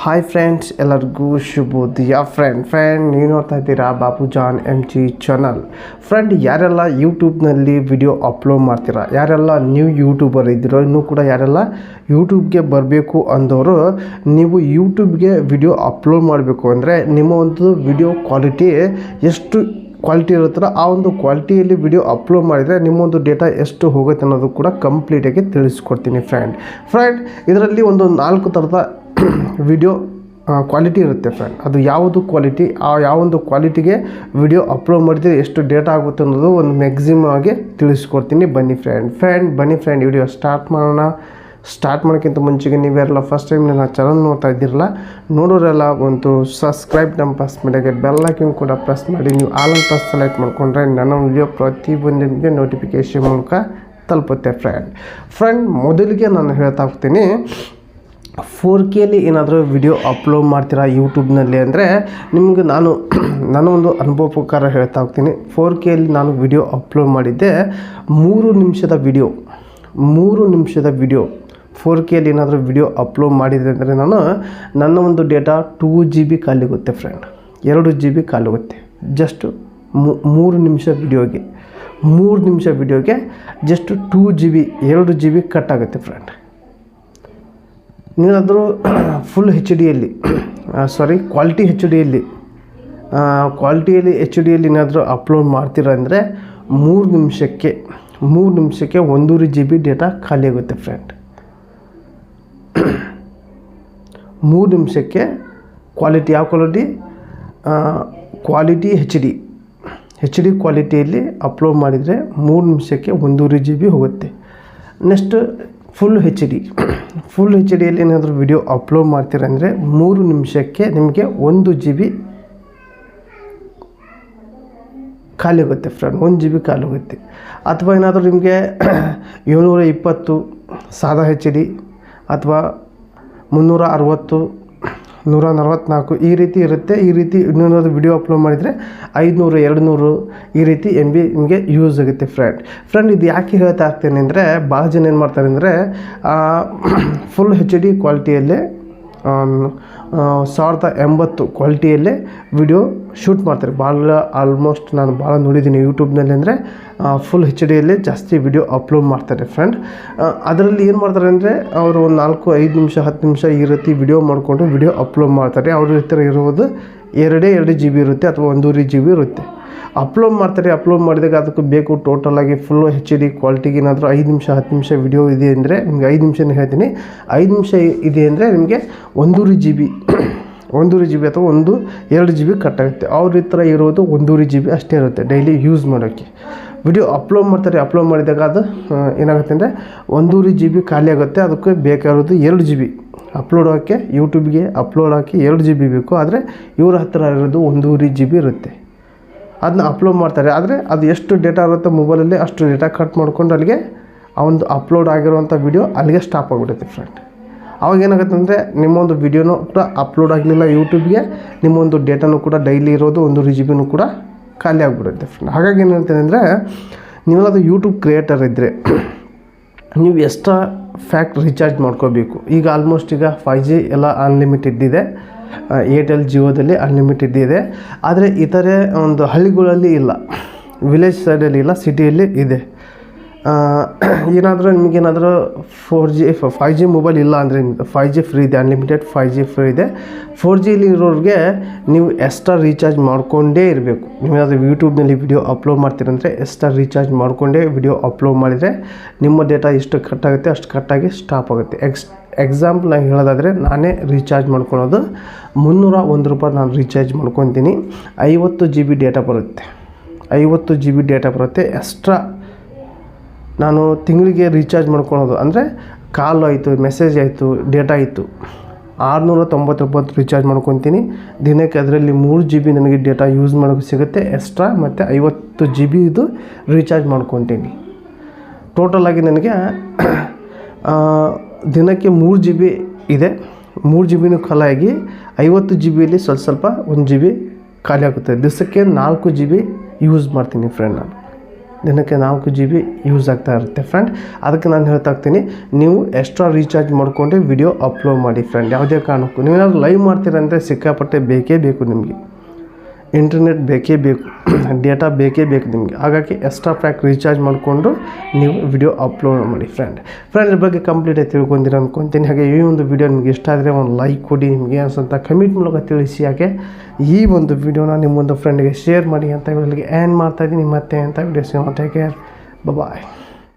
Hi friends ಎಲ್ಲರಿಗೂ ಶುಭೋದಯ friend friend ನೀವು ನೋಡ್ತಾ ಇದ್ದೀರಾ Babu John M G channel friend ಯಾರೆಲ್ಲ ಯೂಟ್ಯೂಬ್ನಲ್ಲಿ ವಿಡಿಯೋ ಅಪ್ಲೋಡ್ ಮಾಡ್ತೀರಾ, ಯಾರೆಲ್ಲ ನ್ಯೂ ಯೂಟ್ಯೂಬರ್ ಇದ್ದೀರೋ, ಇನ್ನೂ ಕೂಡ ಯಾರೆಲ್ಲ ಯೂಟ್ಯೂಬ್ಗೆ ಬರಬೇಕು ಅಂದವರು ನೀವು ಯೂಟ್ಯೂಬ್ಗೆ ವಿಡಿಯೋ ಅಪ್ಲೋಡ್ ಮಾಡಬೇಕು ಅಂದರೆ ನಿಮ್ಮ ಒಂದು ವಿಡಿಯೋ ಕ್ವಾಲಿಟಿ ಎಷ್ಟು ಕ್ವಾಲಿಟಿ ಇರುತ್ತಲ್ಲ ಆ ಒಂದು ಕ್ವಾಲಿಟಿಯಲ್ಲಿ ವಿಡಿಯೋ ಅಪ್ಲೋಡ್ ಮಾಡಿದರೆ ನಿಮ್ಮೊಂದು ಡೇಟಾ ಎಷ್ಟು ಹೋಗುತ್ತೆ ಅನ್ನೋದು ಕೂಡ ಕಂಪ್ಲೀಟಾಗಿ ತಿಳಿಸ್ಕೊಡ್ತೀನಿ ಫ್ರೆಂಡ್ ಫ್ರೆಂಡ್ ಇದರಲ್ಲಿ ಒಂದು ನಾಲ್ಕು ಥರದ ವಿಡಿಯೋ ಕ್ವಾಲಿಟಿ ಇರುತ್ತೆ ಫ್ರೆಂಡ್ ಅದು ಯಾವುದು ಕ್ವಾಲಿಟಿ ಆ ಯಾವೊಂದು ಕ್ವಾಲಿಟಿಗೆ ವಿಡಿಯೋ ಅಪ್ಲೋಡ್ ಮಾಡಿದರೆ ಎಷ್ಟು ಡೇಟಾ ಆಗುತ್ತೆ ಅನ್ನೋದು ಒಂದು ಮ್ಯಾಕ್ಸಿಮಮ್ ಆಗಿ ತಿಳಿಸ್ಕೊಡ್ತೀನಿ. ಬನ್ನಿ ಫ್ರೆಂಡ್ ಫ್ರೆಂಡ್ ಬನ್ನಿ ಫ್ರೆಂಡ್ ವಿಡಿಯೋ ಸ್ಟಾರ್ಟ್ ಮಾಡೋಣ. ಸ್ಟಾರ್ಟ್ ಮಾಡೋಕ್ಕಿಂತ ಮುಂಚೆಗೆ ನೀವೆಲ್ಲ ಫಸ್ಟ್ ಟೈಮ್ ನನ್ನ ಚಾನಲ್ ನೋಡ್ತಾ ಇದ್ದೀರಲ್ಲ, ನೋಡೋರೆಲ್ಲ ಒಂದು ಸಬ್ಸ್ಕ್ರೈಬ್ ನಮ್ಮ ಪ್ರೆಸ್ ಬೆಲ್ ಐಕನ್ ಕೂಡ ಪ್ರೆಸ್ ಮಾಡಿ. ನೀವು ಆಲ್ ಪ್ರೆಸ್ ಸೆಲೆಕ್ಟ್ ಮಾಡಿಕೊಂಡ್ರೆ ನನ್ನ ವಿಡಿಯೋ ಪ್ರತಿ ನಿಮಗೆ ನೋಟಿಫಿಕೇಶನ್ ಮೂಲಕ ತಲುಪುತ್ತೆ ಫ್ರೆಂಡ್ ಫ್ರೆಂಡ್ ಮೊದಲಿಗೆ ನಾನು ಹೇಳ್ತಾ ಹೋಗ್ತೀನಿ ಫೋರ್ ಕೆಯಲ್ಲಿ ಏನಾದರೂ ವಿಡಿಯೋ ಅಪ್ಲೋಡ್ ಮಾಡ್ತೀರಾ ಯೂಟ್ಯೂಬ್ನಲ್ಲಿ ಅಂದರೆ ನಿಮಗೆ ನಾನು ನಾನು ಒಂದು ಅನುಭವ ಹೇಳ್ತಾ ಹೋಗ್ತೀನಿ. ಫೋರ್ ಕೆಯಲ್ಲಿ ನಾನು ವಿಡಿಯೋ ಅಪ್ಲೋಡ್ ಮಾಡಿದ್ದೆ ಮೂರು ನಿಮಿಷದ ವಿಡಿಯೋ, ಮೂರು ನಿಮಿಷದ ವಿಡಿಯೋ. ಫೋರ್ ಕೆಯಲ್ಲಿ ಏನಾದರೂ ವಿಡಿಯೋ ಅಪ್ಲೋಡ್ ಮಾಡಿದರೆ ಅಂದರೆ ನಾನು ನನ್ನ ಒಂದು ಡೇಟಾ ಟೂ ಜಿ ಬಿ ಖಾಲಿಗುತ್ತೆ ಫ್ರೆಂಡ್. ಎರಡು ಜಿ ಬಿ ಖಾಲಿಗುತ್ತೆ ಜಸ್ಟ್ ಮೂರು ನಿಮಿಷ ವಿಡಿಯೋಗೆ, ಮೂರು ನಿಮಿಷ ವಿಡಿಯೋಗೆ ಜಸ್ಟ್ ಟೂ ಜಿ ಬಿ, ಎರಡು ಜಿ ಬಿ ಕಟ್ ಆಗುತ್ತೆ ಫ್ರೆಂಡ್. ನೀವಾದರೂ ಫುಲ್ ಹೆಚ್ ಡಿಯಲ್ಲಿ ಸಾರಿ ಕ್ವಾಲಿಟಿ ಹೆಚ್ ಡಿಯಲ್ಲಿ ಕ್ವಾಲಿಟಿಯಲ್ಲಿ ಎಚ್ ಡಿಯಲ್ಲಿ ಏನಾದರೂ ಅಪ್ಲೋಡ್ ಮಾಡ್ತೀರ ಅಂದರೆ ಮೂರು ನಿಮಿಷಕ್ಕೆ ಮೂರು ನಿಮಿಷಕ್ಕೆ ಒಂದೂವರೆ ಜಿ ಬಿ ಡೇಟಾ ಖಾಲಿ ಆಗುತ್ತೆ ಫ್ರೆಂಡ್ ಮೂರು ನಿಮಿಷಕ್ಕೆ ಕ್ವಾಲಿಟಿ ಯಾವ quality quality H D H D ಕ್ವಾಲಿಟಿಯಲ್ಲಿ upload ಮಾಡಿದರೆ ಮೂರು ನಿಮಿಷಕ್ಕೆ ಒಂದೂವರೆ ಜಿ ಬಿ ಹೋಗುತ್ತೆ. Next full H D full H ಡಿಯಲ್ಲಿ ಏನಾದರೂ ವಿಡಿಯೋ ಅಪ್ಲೋಡ್ ಮಾಡ್ತೀರಂದರೆ ಮೂರು ನಿಮಿಷಕ್ಕೆ ನಿಮಗೆ ಒಂದು ಜಿ ಬಿ ಖಾಲಿ ಹೋಗುತ್ತೆ ಫ್ರೆಂಡ್ ಒಂದು ಜಿ ಬಿ ಖಾಲಿ ಹೋಗುತ್ತೆ. ಅಥವಾ ಏನಾದರೂ ನಿಮಗೆ ಏಳ್ನೂರ ಇಪ್ಪತ್ತು ಸಾದಾ ಹೆಚ್ ಡಿ ಅಥವಾ ಮುನ್ನೂರ ಅರವತ್ತು ನೂರ ನಲವತ್ತ್ನಾಲ್ಕು ಈ ರೀತಿ ಇರುತ್ತೆ. ಈ ರೀತಿ ಇನ್ನೊಂದು ವಿಡಿಯೋ ಅಪ್ಲೋಡ್ ಮಾಡಿದರೆ ಐದುನೂರು ಎರಡು ನೂರು ಈ ರೀತಿ ಎಂ ಬಿ ನಿಮಗೆ ಯೂಸ್ ಆಗುತ್ತೆ ಫ್ರೆಂಡ್ ಫ್ರೆಂಡ್ ಇದು ಯಾಕೆ ಹೇಳ್ತಾ ಇರ್ತೇನೆ ಅಂದರೆ ಭಾಳ ಜನ ಏನು ಮಾಡ್ತಾರೆ ಅಂದರೆ ಫುಲ್ ಹೆಚ್ ಡಿ ಕ್ವಾಲಿಟಿಯಲ್ಲೇ ಸಾವಿರದ ಎಂಬತ್ತು ಕ್ವಾಲಿಟಿಯಲ್ಲೇ ವಿಡಿಯೋ ಶೂಟ್ ಮಾಡ್ತಾರೆ. ಭಾಳ ಆಲ್ಮೋಸ್ಟ್ ನಾನು ಭಾಳ ನೋಡಿದ್ದೀನಿ ಯೂಟ್ಯೂಬ್ನಲ್ಲಿ ಅಂದರೆ ಫುಲ್ ಹೆಚ್ ಡಿಯಲ್ಲೇ ಜಾಸ್ತಿ ವಿಡಿಯೋ ಅಪ್ಲೋಡ್ ಮಾಡ್ತಾರೆ ಫ್ರೆಂಡ್ ಅದರಲ್ಲಿ ಏನು ಮಾಡ್ತಾರೆ ಅಂದರೆ, ಅವರು ಒಂದು ನಾಲ್ಕು, ಐದು ನಿಮಿಷ, ಹತ್ತು ನಿಮಿಷ ಈ ರೀತಿ ವಿಡಿಯೋ ಮಾಡಿಕೊಂಡು ವಿಡಿಯೋ ಅಪ್ಲೋಡ್ ಮಾಡ್ತಾರೆ. ಅವ್ರ ಹತ್ರ ಇರೋದು ಎರಡೇ ಎರಡು ಜಿ ಬಿ ಇರುತ್ತೆ ಅಥವಾ ಒಂದೂವರೆ ಜಿ ಬಿ ಇರುತ್ತೆ. ಅಪ್ಲೋಡ್ ಮಾಡ್ತಾರೆ ಅಪ್ಲೋಡ್ ಮಾಡಿದಾಗ ಅದಕ್ಕೆ ಬೇಕು ಟೋಟಲಾಗಿ ಫುಲ್ಲು ಹೆಚ್ ಡಿ ಕ್ವಾಲಿಟಿಗೆ ಏನಾದರೂ ಐದು ನಿಮಿಷ, ಹತ್ತು ನಿಮಿಷ ವಿಡಿಯೋ ಇದೆ ಅಂದರೆ ನಿಮಗೆ ಐದು ನಿಮಿಷನೇ ಹೇಳ್ತೀನಿ. ಐದು ನಿಮಿಷ ಇದೆ ಅಂದರೆ ನಿಮಗೆ ಒಂದೂರು ಜಿ ಬಿ ಒಂದೂವರೆ ಜಿ ಬಿ ಅಥವಾ ಒಂದು ಎರಡು ಜಿ ಬಿ ಕಟ್ಟಾಗುತ್ತೆ ಅವ್ರ ಥರ ಇರೋದು ಒಂದೂವರೆ ಜಿ ಬಿ ಅಷ್ಟೇ ಇರುತ್ತೆ ಡೈಲಿ ಯೂಸ್ ಮಾಡೋಕ್ಕೆ. ವಿಡಿಯೋ ಅಪ್ಲೋಡ್ ಮಾಡ್ತಾರೆ ಅಪ್ಲೋಡ್ ಮಾಡಿದಾಗ ಅದು ಏನಾಗುತ್ತೆ ಅಂದರೆ ಒಂದೂವರೆ ಜಿ ಬಿ ಖಾಲಿ ಆಗುತ್ತೆ. ಅದಕ್ಕೆ ಬೇಕಾಗಿರೋದು ಎರಡು ಜಿ ಬಿ ಅಪ್ಲೋಡ್ ಹಾಕಿ ಯೂಟ್ಯೂಬ್ಗೆ ಅಪ್ಲೋಡ್ ಹಾಕಿ ಎರಡು ಜಿ ಬಿ ಬೇಕು. ಆದರೆ ಇವ್ರ ಹತ್ರ ಇರೋದು ಒಂದೂವರೆ ಜಿ ಬಿ ಇರುತ್ತೆ. ಅದನ್ನ ಅಪ್ಲೋಡ್ ಮಾಡ್ತಾರೆ. ಆದರೆ ಅದು ಎಷ್ಟು ಡೇಟಾ ಇರುತ್ತೆ ಮೊಬೈಲಲ್ಲಿ ಅಷ್ಟು ಡೇಟಾ ಕಟ್ ಮಾಡ್ಕೊಂಡು ಅಲ್ಲಿಗೆ ಒಂದು ಅಪ್ಲೋಡ್ ಆಗಿರುವಂಥ ವಿಡಿಯೋ ಅಲ್ಲಿಗೆ ಸ್ಟಾಪ್ ಆಗಿಬಿಡುತ್ತೆ ಫ್ರೆಂಡ್ ಅವಾಗ ಏನಾಗುತ್ತೆ ಅಂದರೆ ನಿಮ್ಮೊಂದು ವಿಡಿಯೋನೂ ಕೂಡ ಅಪ್ಲೋಡ್ ಆಗಲಿಲ್ಲ ಯೂಟ್ಯೂಬ್ಗೆ ನಿಮ್ಮೊಂದು ಡೇಟಾನು ಕೂಡ ಡೈಲಿ ಇರೋದು ಒಂದು ಜಿ ಬಿನೂ ಕೂಡ ಖಾಲಿ ಆಗಿಬಿಡುತ್ತೆ ಫ್ರೆಂಡ್ ಹಾಗಾಗಿ ಏನು ಹೇಳ್ತೇನೆ ಅಂದರೆ ನೀವೆಲ್ಲದು ಯೂಟ್ಯೂಬ್ ಕ್ರಿಯೇಟರ್ ಇದ್ದರೆ ನೀವು ಎಕ್ಸ್ಟ್ರಾ ಫ್ಯಾಕ್ಟ್ ರೀಚಾರ್ಜ್ ಮಾಡ್ಕೋಬೇಕು. ಈಗ ಆಲ್ಮೋಸ್ಟ್ ಈಗ ಫೈ ಜಿ ಎಲ್ಲ ಅನ್ಲಿಮಿಟೆಡ್ ಇದೆ. ಏರ್ಟೆಲ್ ಜಿಯೋದಲ್ಲಿ ಅನ್ಲಿಮಿಟೆಡ್ ಇದೆ. ಆದರೆ ಇತರೆ ಒಂದು ಹಳ್ಳಿಗಳಲ್ಲಿ ಇಲ್ಲ. ವಿಲೇಜ್ ಸೈಡಲ್ಲಿ ಇಲ್ಲ ಸಿಟಿಯಲ್ಲಿ ಇದೆ. ಏನಾದರೂ ನಿಮಗೇನಾದರೂ four G five G mobile ಇಲ್ಲ ಅಂದರೆ ನಿಮಗೆ ಫೈ ಜಿ ಫ್ರೀ ಇದೆ ಅನ್ಲಿಮಿಟೆಡ್ ಫೈ ಜಿ ಫ್ರೀ ಇದೆ. ಫೋರ್ ಜಿಲಿ ಇರೋರಿಗೆ ನೀವು ಎಕ್ಸ್ಟ್ರಾ ರೀಚಾರ್ಜ್ ಮಾಡಿಕೊಂಡೇ ಇರಬೇಕು. ನೀವೇನಾದರೂ ಯೂಟ್ಯೂಬ್ನಲ್ಲಿ ವಿಡಿಯೋ ಅಪ್ಲೋಡ್ ಮಾಡ್ತೀರಂದರೆ ಎಕ್ಸ್ಟ್ರಾ ರೀಚಾರ್ಜ್ ಮಾಡಿಕೊಂಡೇ ವಿಡಿಯೋ ಅಪ್ಲೋಡ್ ಮಾಡಿದರೆ ನಿಮ್ಮ ಡೇಟಾ ಎಷ್ಟು ಕಟ್ ಆಗುತ್ತೆ, ಅಷ್ಟು ಕಟ್ಟಾಗಿ ಸ್ಟಾಪ್ ಆಗುತ್ತೆ. ಎಕ್ಸ್ ಎಕ್ಸಾಂಪಲ್ ನಾನು ಹೇಳೋದಾದರೆ, ನಾನೇ ರೀಚಾರ್ಜ್ ಮಾಡ್ಕೊಳೋದು. ಮುನ್ನೂರ ಒಂದು ರೂಪಾಯಿ ನಾನು ರೀಚಾರ್ಜ್ ಮಾಡ್ಕೊತೀನಿ. ಐವತ್ತು ಜಿ ಬಿ ಡೇಟಾ ಬರುತ್ತೆ. ಐವತ್ತು ಜಿ ಬಿ ಡೇಟಾ ಬರುತ್ತೆ. ಎಕ್ಸ್ಟ್ರಾ ನಾನು ತಿಂಗಳಿಗೆ ರೀಚಾರ್ಜ್ ಮಾಡ್ಕೊಳೋದು. ಅಂದರೆ ಕಾಲು ಆಯಿತು ಮೆಸೇಜ್ ಆಯಿತು ಡೇಟಾ ಆಯಿತು. ಆರುನೂರ ತೊಂಬತ್ತೊಂಬತ್ತು ರೀಚಾರ್ಜ್ ಮಾಡ್ಕೊತೀನಿ. ದಿನಕ್ಕೆ ಅದರಲ್ಲಿ ಮೂರು ಜಿ ಬಿ ನನಗೆ ಡೇಟಾ ಯೂಸ್ ಮಾಡೋಕ್ಕೆ ಸಿಗುತ್ತೆ. ಎಕ್ಸ್ಟ್ರಾ ಮತ್ತು ಐವತ್ತು ಜಿ ಬಿ ಇದು ರೀಚಾರ್ಜ್ ಮಾಡ್ಕೊತೀನಿ. ಟೋಟಲಾಗಿ ನನಗೆ ದಿನಕ್ಕೆ ಮೂರು ಜಿ ಬಿ ಇದೆ. ಮೂರು ಜಿ ಬಿನೂ ಖಾಲಿಯಾಗಿ ಐವತ್ತು ಜಿ ಬಿಯಲ್ಲಿ ಸ್ವಲ್ಪ ಸ್ವಲ್ಪ ಒಂದು ಜಿ ಬಿ ಖಾಲಿ ಆಗುತ್ತೆ. ದಿವಸಕ್ಕೆ ನಾಲ್ಕು ಜಿ ಬಿ ಯೂಸ್ ಮಾಡ್ತೀನಿ ಫ್ರೆಂಡ್ ನಾನು. ದಿನಕ್ಕೆ ನಾಲ್ಕು ಜಿ ಬಿ ಯೂಸ್ ಆಗ್ತಾ ಇರುತ್ತೆ ಫ್ರೆಂಡ್ ಅದಕ್ಕೆ ನಾನು ಹೇಳ್ತಾ ಇರ್ತೀನಿ, ನೀವು ಎಕ್ಸ್ಟ್ರಾ ರೀಚಾರ್ಜ್ ಮಾಡಿಕೊಂಡೆ ವಿಡಿಯೋ ಅಪ್ಲೋಡ್ ಮಾಡಿ ಫ್ರೆಂಡ್ ಯಾವುದೇ ಕಾರಣಕ್ಕೂ. ನೀವೇನಾದ್ರು ಲೈವ್ ಮಾಡ್ತೀರಂದರೆ ಸಿಕ್ಕಾಪಟ್ಟೆ ಬೇಕೇ ಬೇಕು ನಿಮಗೆ. ಇಂಟರ್ನೆಟ್ ಬೇಕೇ ಬೇಕು, ಡೇಟಾ ಬೇಕೇ ಬೇಕು ನಿಮಗೆ. ಹಾಗಾಗಿ ಎಕ್ಸ್ಟ್ರಾ ಪ್ಯಾಕ್ ರೀಚಾರ್ಜ್ ಮಾಡಿಕೊಂಡು ನೀವು ವಿಡಿಯೋ ಅಪ್ಲೋಡ್ ಮಾಡಿ ಫ್ರೆಂಡ್ ಫ್ರೆಂಡ್ ಇದ್ರ ಬಗ್ಗೆ ಕಂಪ್ಲೀಟಾಗಿ ತಿಳ್ಕೊಂಡಿರ ಅಂದ್ಕೊತೀನಿ ಹಾಗೆ ಈ ಒಂದು ವಿಡಿಯೋ ನಿಮಗೆ ಇಷ್ಟ ಆದರೆ ಒಂದು ಲೈಕ್ ಕೊಡಿ, ನಿಮಗೆ ಅನ್ಸಂತ ಕಮೆಂಟ್ ಮೂಲಕ ತಿಳಿಸಿ. ಹಾಗೆ ಈ ಒಂದು ವಿಡಿಯೋನ ನಿಮ್ಮೊಂದು ಫ್ರೆಂಡ್ಗೆ ಶೇರ್ ಮಾಡಿ ಅಂತ ಹೇಳಿ ಆ್ಯಂಡ್ ಮಾಡ್ತಾಯಿದ್ದೀನಿ ಮತ್ತೆ ಅಂತ video videos take care bye